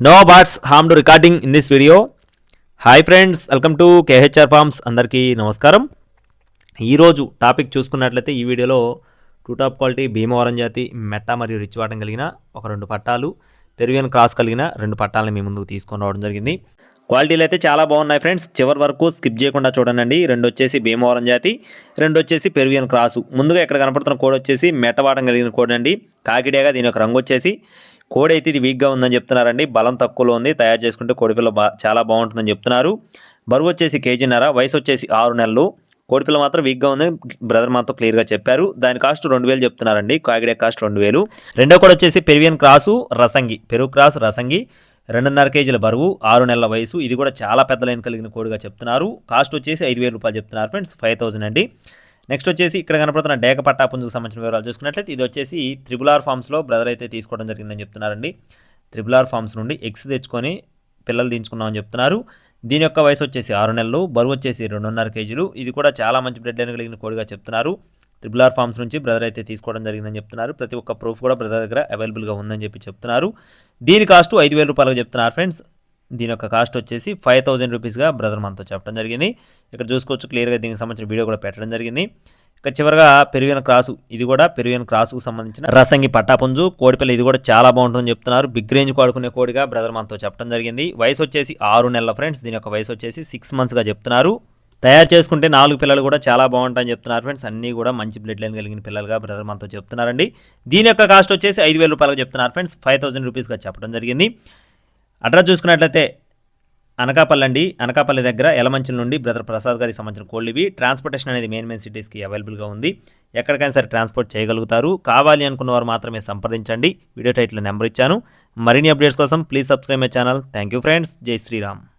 No birds harm to recording in this video hi friends welcome to KHR farms అందరికీ నమస్కారం. ఈరోజు topic చూసుకున్నట్లయితే ఈ వీడియోలో టూ టాప్ క్వాలిటీ భీమవరం జాతి మెట్ట మరియు రిచ్ వాటం కలిగిన ఒక రెండు పట్టాలు పెరువియన్ క్రాస్ కలిగిన రెండు పట్టాలను మీ ముందుకు తీసుకొని రావడం జరిగింది. క్వాలిటీలు అయితే చాలా బాగున్నాయి ఫ్రెండ్స్ చివరి వరకు స్కిప్ చేయకుండా చూడండి. రెండు వచ్చేసి భీమవరం జాతి రెండు వచ్చేసి పెరువియన్ క్రాసు. ముందుగా ఇక్కడ కనపడుతున్న కోడ్ వచ్చేసి మెట్టవాటం కలిగిన కోడ్ అండి. కాకిడేగా దీని యొక్క రంగు వచ్చేసి కోడి అయితే ఇది వీక్గా ఉందని చెప్తున్నారండి. బలం తక్కువలో ఉంది. తయారు చేసుకుంటే కోడిపిల్ల బా చాలా బాగుంటుందని చెప్తున్నారు. బరువు వచ్చేసి కేజీన్నర వయసు వచ్చేసి ఆరు నెలలు. కోడిపిల్ల మాత్రం వీక్గా ఉందని బ్రదర్ మాతో క్లియర్గా చెప్పారు. దాని కాస్ట్ రెండు వేలు చెప్తున్నారండి. కాకిడే కాస్ట్ రెండు వేలు. రెండో కూడా వచ్చేసి పెరివియన్ క్రాసు రసంగి. పెరుగు క్రాసు రసంగి. రెండున్నర కేజీల బరువు ఆరు నెలల వయసు. ఇది కూడా చాలా పెద్ద లైన్ కలిగిన కోడిగా చెప్తున్నారు. కాస్ట్ వచ్చేసి ఐదు వేల రూపాయలు చెప్తున్నారు ఫ్రెండ్స్. ఫైవ్ థౌసండ్ అండి. నెక్స్ట్ వచ్చేసి ఇక్కడ కనపడుతున్న డేక పట్టాపుంజుకు సంబంధించిన వివరాలు చూసుకున్నట్లయితే ఇది వచ్చేసి త్రిబుల్ ఆర్ ఫామ్స్లో బ్రదర్ అయితే తీసుకోవడం జరిగిందని చెప్తున్నారండి. త్రిబుల్ ఆర్ ఫామ్స్ నుండి ఎగ్స్ తెచ్చుకొని పిల్లలు దించుకున్నామని చెప్తున్నారు. దీని యొక్క వయసు వచ్చేసి ఆరు నెలలు బరువు వచ్చేసి రెండున్నర కేజీలు. ఇది కూడా చాలా మంచి బ్రెడ్ లైన్ కలిగిన కోడిగా చెప్తున్నారు. త్రిబుల్ ఆర్ ఫార్మ్స్ నుంచి బ్రదర్ అయితే తీసుకోవడం జరిగిందని చెప్తున్నారు. ప్రతి ఒక్క ప్రూఫ్ కూడా బ్రదర్ దగ్గర అవైలబుల్గా ఉందని చెప్పి చెప్తున్నారు. దీని కాస్ట్ ఐదు వేల రూపాయలు చెప్తున్నారు ఫ్రెండ్స్. దీని యొక్క కాస్ట్ వచ్చేసి ఫైవ్ థౌసండ్ రూపీస్గా బ్రదర్ మనతో చెప్పడం జరిగింది. ఇక్కడ చూసుకోవచ్చు క్లియర్గా దీనికి సంబంధించిన వీడియో కూడా పెట్టడం జరిగింది. ఇక చివరగా పెరిగిన క్రాసు ఇది కూడా పెరిగిన క్రాసుకు సంబంధించిన రసంగి పట్టాపుంజు కోడిపిల్ల ఇది కూడా చాలా బాగుంటుందని చెప్తున్నారు. బిగ్ రేంజ్ ఆడుకునే కోడిగా బ్రదర్ మనతో చెప్పడం జరిగింది. వయసు వచ్చేసి ఆరు నెలల ఫ్రెండ్స్ దీని యొక్క వయసు వచ్చేసి సిక్స్ మంత్స్గా చెప్తున్నారు. తయారు చేసుకుంటే నాలుగు పిల్లలు కూడా చాలా బాగుంటాయని చెప్తున్నారు ఫ్రెండ్స్ అన్నీ కూడా మంచి బ్లడ్ లైన్ కలిగిన పిల్లలుగా బ్రదర్ మనతో చెప్తున్నారండి. దీని యొక్క కాస్ట్ వచ్చేసి ఐదు వేల రూపాయలుగా చెప్తున్నారు ఫ్రెండ్స్ ఫైవ్ థౌసండ్ రూపీస్గా చెప్పడం జరిగింది. అడ్రస్ చూసుకున్నట్లయితే అనకాపల్లి అండి. అనకాపల్లి దగ్గర ఎలమంచిల నుండి బ్రదర్ ప్రసాద్ గారికి సంబంధించిన కోళ్ళు ఇవి. ట్రాన్స్పోర్టేషన్ అనేది మెయిన్ మెయిన్ సిటీస్కి అవైలబుల్గా ఉంది. ఎక్కడికైనా సరే ట్రాన్స్పోర్ట్ చేయగలుగుతారు. కావాలి అనుకున్న వారు మాత్రమే సంప్రదించండి. వీడియో టైటిల్ నెంబర్ ఇచ్చాను. మరిన్ని అప్డేట్స్ కోసం please subscribe my channel. Thank you friends. జై శ్రీరామ్.